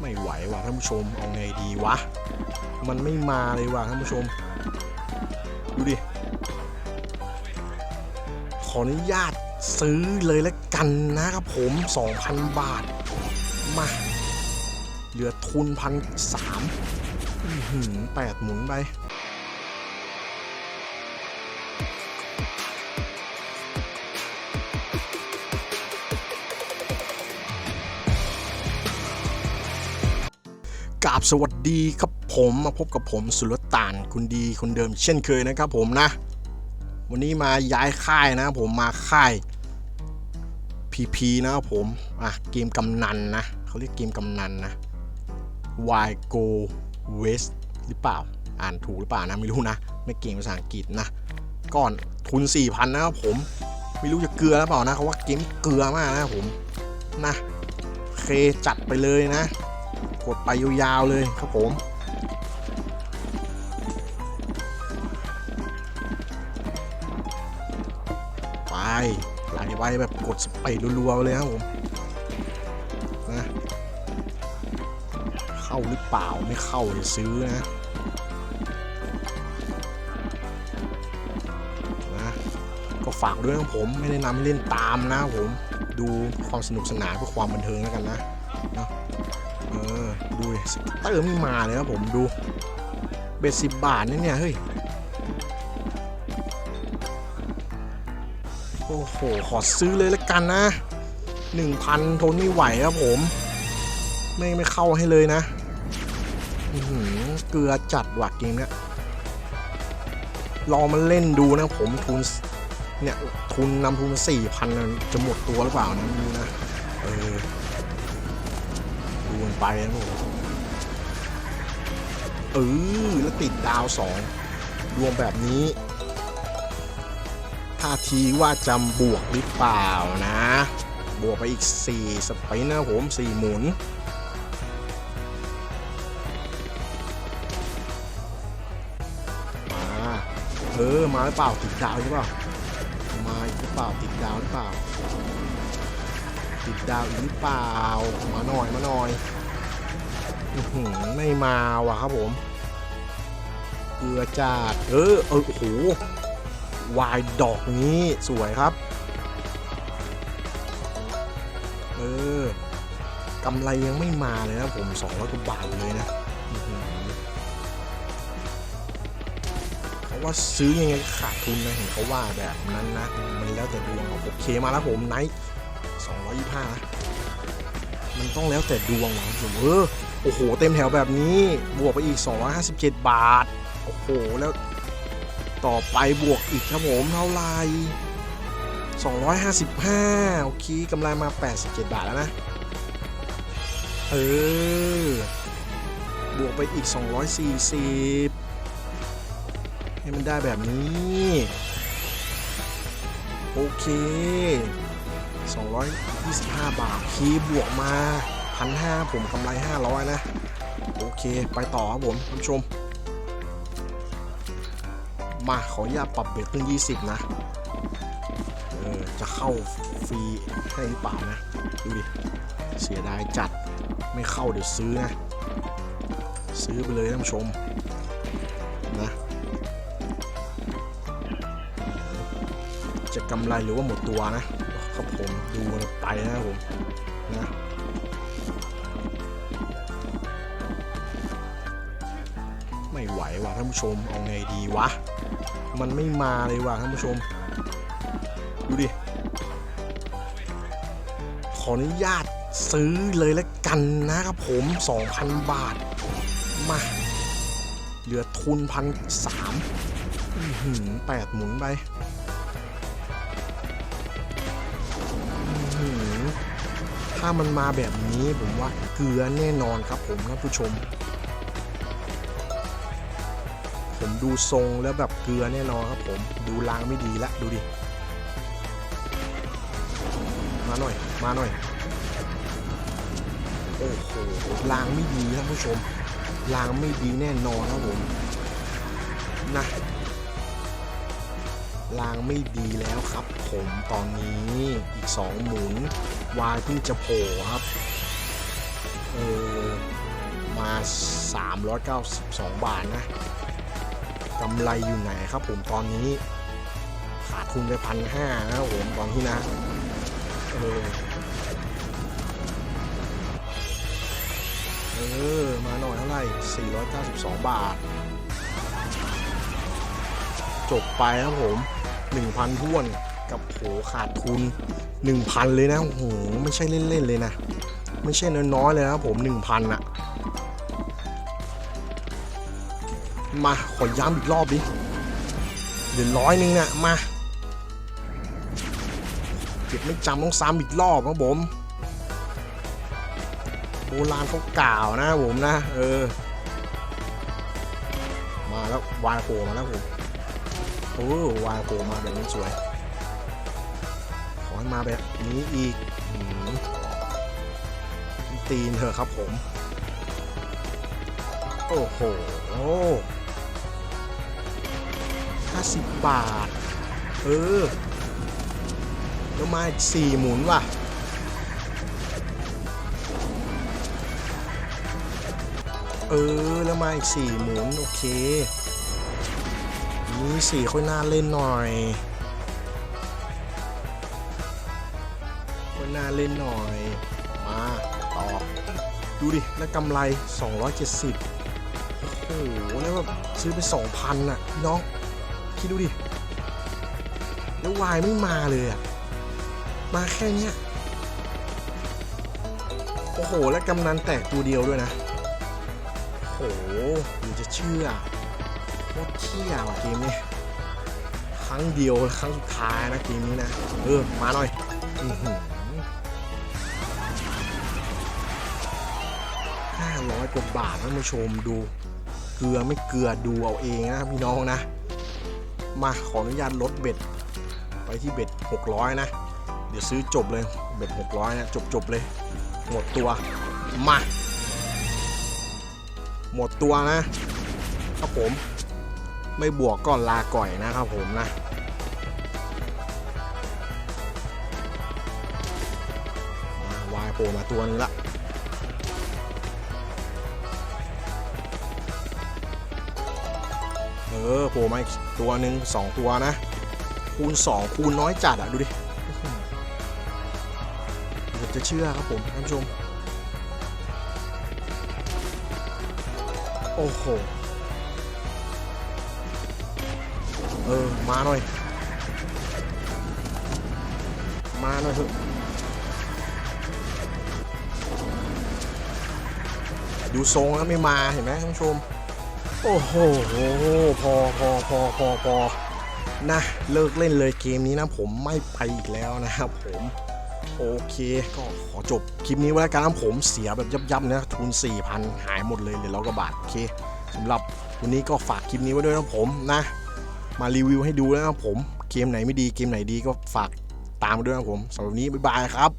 ไม่ไหวว่ะท่านผู้ชมเอาไงดีวะ มันไม่มาเลยว่ะท่านผู้ชม ดูดิ ขออนุญาตซื้อเลยแล้วกันนะครับผม 2,000 บาท มา เหลือทุนพันสามแปดหมุนไป กราบสวัสดีครับผมมาพบกับผมสุลต่านคุณดีคนเดิมเช่นเคยนะครับผมนะ วันนี้มาย้ายค่ายนะผมมาค่าย PP นะครับผมอะเกมกำนันนะเขาเรียกเกมกำนันนะ Why Go West หรือเปล่า อ่านถูกหรือเปล่านะ ไม่รู้นะ ไม่เก่งภาษาอังกฤษนะก่อนทุน 4,000 นะครับผม ไม่รู้จะเกลือหรือเปล่านะเขาว่าเกมเกลือมากนะผมนะเคจัดไปเลยนะ กดไปยาวๆเลยครับผมไปไหลไปแบบกดสเปรย์รัวๆเลยครับผมนะเข้าหรือเปล่าไม่เข้าจะซื้อนะนะก็ฝากด้วยครับผมไม่ได้นำเล่นตามนะผมดูความสนุกสนานเพื่อความบันเทิงแล้วกันนะเนาะ ดูดิสเตอร์ไม่มาเลยครับผมดู เบ็ดสิบบาทนี่เนี่ย เฮ้ย โอ้โห ขอซื้อเลยละกันนะหนึ่งพันทนไม่ไหวครับผม ไม่ไม่เข้าให้เลยนะเกลือจัดว่ะเกมเนี้ยลองมาเล่นดูนะผมทุนเนี่ยทุนนำทุนสี่พันจะหมดตัวหรือเปล่านะไม่รู้นะเออูนไปนะผมเออแล้วติดดาวสองดวงแบบนี้ท่าทีว่าจำบวกหรือเปล่านะ บวกไปอีก 4 สไปนนะผม 4 หมุน มาเออมาหรือเปล่าติดดาวหรือเปล่า มาหรือเปล่าติดดาวหรือเปล่า ติดดาวอีกหรือเปล่า มาหน่อยมาหน่อยไม่มาว่ะครับผมเกลือจัดเออเออโอ้โหวายดอกนี้สวยครับ เออกำไรยังไม่มาเลยนะผม200กว่าบาทเลยนะเพราะว่าซื้อยังไงก็ขาดทุนนะเห็นเขาว่าแบบนั้นนะ มันแล้วแต่ดวงโอเคมาแล้วผมไนท์ 225นะมันต้องแล้วแต่ดวงนะผมเออโอ้โห เต็มแถวแบบนี้บวกไปอีก 257 บาท โอ้โห แล้วต่อไปบวกอีกครับผมเท่าไหร่255 โอเคกำไรมา 87 บาทแล้วนะ เออ บวกไปอีก 240 ให้มันได้แบบนี้ โอเค 225 บาท คีบวกมา 1,500 ผมกำไร 500 นะ โอเค ไปต่อครับผมท่านผู้ชม มาขออนุญาตปรับเบ็ดขึ้น 20 นะ เออ จะเข้าฟรีให้หรือเปล่านะ ดูดิ เสียดายจัด ไม่เข้าเดี๋ยวซื้อนะ ซื้อไปเลยท่านผู้ชม นะจะกำไรหรือว่าหมดตัวนะ ครับผมดูไปนะครับผมนะไม่ไหวว่ะท่านผู้ชมเอาไงดีวะ มันไม่มาเลยว่ะท่านผู้ชม ดูดิ ขออนุญาตซื้อเลยแล้วกันนะครับผม 2,000 บาท มา เหลือทุนพันสามแปดหมุนไป ถ้ามันมาแบบนี้ผมว่าเกลือแน่นอนครับผมท่านผู้ชม ผมดูทรงแล้วแบบเกลือแน่นอนครับผม ดูลางไม่ดีละดูดิ มาหน่อย มาหน่อย โอ้โหลางไม่ดีท่านผู้ชมลางไม่ดีแน่นอนครับผมนะ ลางไม่ดีแล้วครับ ผมตอนนี้อีก 2 หมุน วายเพิ่งจะโผล่ครับ เออ มา 392 บาทนะกำไรอยู่ไหนครับผมตอนนี้ ขาดทุนไปพันห้านะผมตอนที่นะ เออ เออ มาหน่อยเท่าไหร่ 492 บาทจบไปครับผม 1,000ท้วนกับโหขาดทุน 1,000 เลยนะโอ้โหไม่ใช่เล่นๆเลยนะ ไม่ใช่น้อยๆเลยนะผม 1,000อะมาขอย้ำอีกรอบดิเดี๋ยวร้อยหนึงเนี่ยมาเก็บไม่จำต้องซ้ำอีกรอบครับผมโบราณเขากล่าวนะผมนะ เออ มาแล้ววายโผล่มาแล้วผม อ้วายโผล่มาแบบนี้สวย ขอให้มาแบบนี้อีกตีนเถอะครับผม โอ้โหห้าสิบบาท เออ แล้วมาอีกสี่หมุนว่ะเออ แล้วมาอีกสี่หมุน โอเค นี่สี่ค่อยน่าเล่นหน่อยค่อยน่าเล่นหน่อย มาต่อ ดูดิ แล้วกำไร 270 โอ้โห แล้วแบบซื้อไป 2,000น่ะพี่น้อง คิดดูดิ แล้ววายไม่มาเลยอะ มาแค่เนี้ย โอ้โห แล้วกำนันแตกตัวเดียวด้วยนะ โอ้โหหรือจะเชื่อ ตรเที่ยว่ะเกมนี้ครั้งเดียวครั้งสุดท้ายนะเกมนี้นะเออมาหน่อยห้าร้อยกว่าบาทท่านผู้ชมดู เกลือไม่เกลือดูเอาเองนะพี่น้องนะ มาขออนุญาตลดเบ็ด ไปที่เบ็ด600นะ เดี๋ยวซื้อจบเลยเบ็ด600นะจบจบเลย หมดตัวมาหมดตัวนะครับผม ไม่บวกก็ลาก่อยนะครับผมนะมาวายโผล่มาตัวนึงละเออโผล่มาอีกตัวหนึ่งสองตัวนะ คูณ 2 คูณน้อยจัดอะดูดิเดี๋ยวจะเชื่อครับผมท่านผู้ชม โอ้โห ออ มาหน่อย มาหน่อยเถอะดูทรงแล้วไม่มาเห็นไหมท่านผู้ชม โอ้โหพอพอพอพอพอนะเลิกเล่นเลยเกมนี้นะผมไม่ไปอีกแล้วนะครับผมโอเค ก็ขอจบคลิปนี้ไว้แล้วกันะผมเสียแบบยับๆนะทุน 4,000 หายหมดเลยเหลือร้อยกว่าบาท โอเคสำหรับวันนี้ก็ฝากคลิปนี้ไว้ด้วยนะผมนะ มารีวิวให้ดูแล้วนะผม เกมไหนไม่ดีเกมไหนดีก็ฝากตามมาด้วยนะผมสำหรับนี้บ๊ายบายครับ